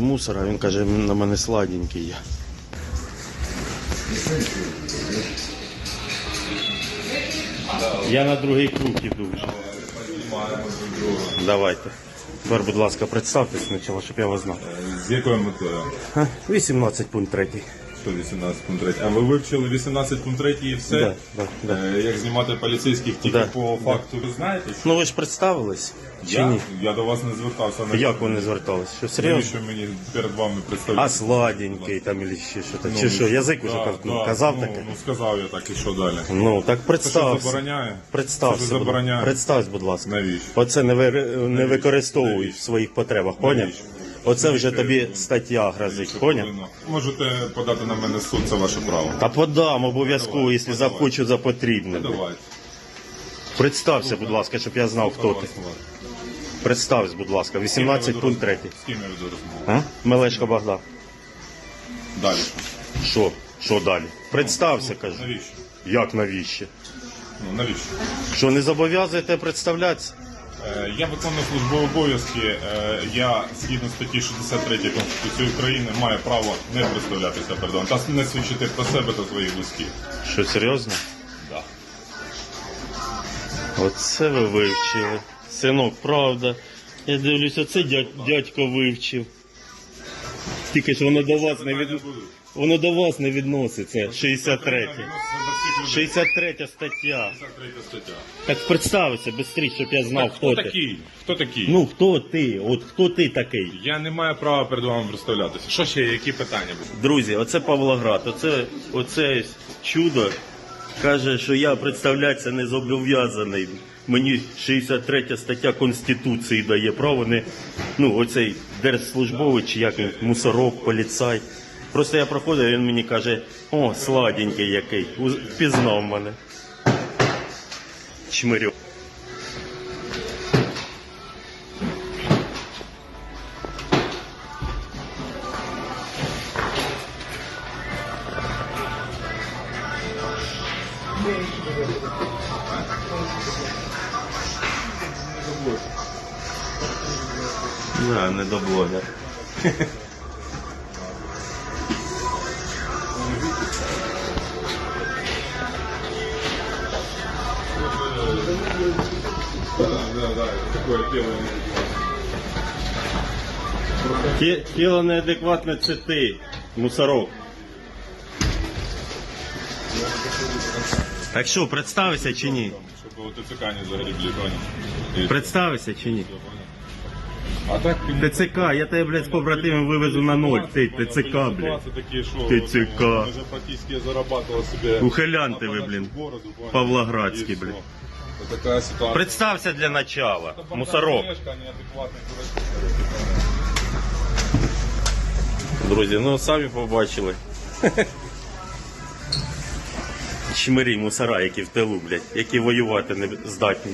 Мусор, а він каже, на мене сладенький є. Я на другий круг іду вже. Давайте. Тепер, будь ласка, представтесь спочатку, щоб я вас знав. З якою метою? 18 пункт 3. Що 18 пункт 3? А ви вивчили 18 пункт 3 і все? Да, да, да. Е, Як знімати поліцейських тільки Да, по факту, ви знаєте? Ну ви ж представились? Чи Я, ні? я до вас не звертався. На Як вони звертались? Що серйозно? Навіщо мені перед вами представляти? А сладенький там или ще що там. Ну, Чи що, язик уже ну, да, казав ну, таке? Ну сказав я так, і що далі? Ну, так Це що представся. забороняє? Представся. Це що будь- забороняє? Представся, будь ласка. Навіщо? Оце не, ви, не використовуй в своїх потребах, поняв? Навіщо? Оце вже тобі стаття грозить, поняв? Можете подати на мене суд, це ваше право. Та подам обов'язково, якщо захочу за потрібне. Давайте. Представся, будь ласка, щоб я знав, хто ти. Представся, будь ласка, 18 пункт 3. З ким я веду розмову? А? Мелешко Богдан. Далі. Що? Що далі? Представся, кажу. Навіщо? Як навіщо? Ну навіщо? Що не зобов'язуєте представлятися? Е, Я виконую службові обов'язки. Е, Я згідно статті 63 Конституції України маю право не представлятися перед вами та не свідчити про себе та своїх близьких. Що серйозно? Да. Оце ви вивчили. Синок, правда. Я дивлюся, це дядь, дядько вивчив. Тільки ж воно до вас не від... воно до вас не відноситься. 63. 63 стаття. 63 стаття. Так представися швидше, щоб я знав, Так, хто, ти. такий? Хто такий? Ну хто ти? От хто ти такий? Я не маю права перед вами представлятися. Що ще, які питання? Друзі, оце Павлоград, оце, оце чудо каже, що я представлятися не зобов'язаний. Мені 63 стаття Конституції дає право не ну, оцей держслужбович, як мусорок, поліцай. Просто я проходив, він мені каже, о, сладенький який, впізнав мене. Чмирю. Да, не до блогер. Да, да, да. Ті- Тіло неадекватне це ти, мусорок. Так що, представися чи ні? Щоб у ТЦК не загребли, понял? Представися чи ні? А так ТЦК, я тебе, блядь, з побратимом вивезу на ноль. Ти, ТЦК, блядь. Ситуации такие, что ТЦК. вот, уже практически я зарабатывал себе. Ухилянты вы, блин. Бороду, понял? Павлоградский, И блин. всё. Вот такая ситуация. Представся для начала, Это мусорок. бардачка, неадекватный дурачок. Друзі, ну самі побачили. Чмирі мусора, які в тилу, блядь, які воювати не здатні.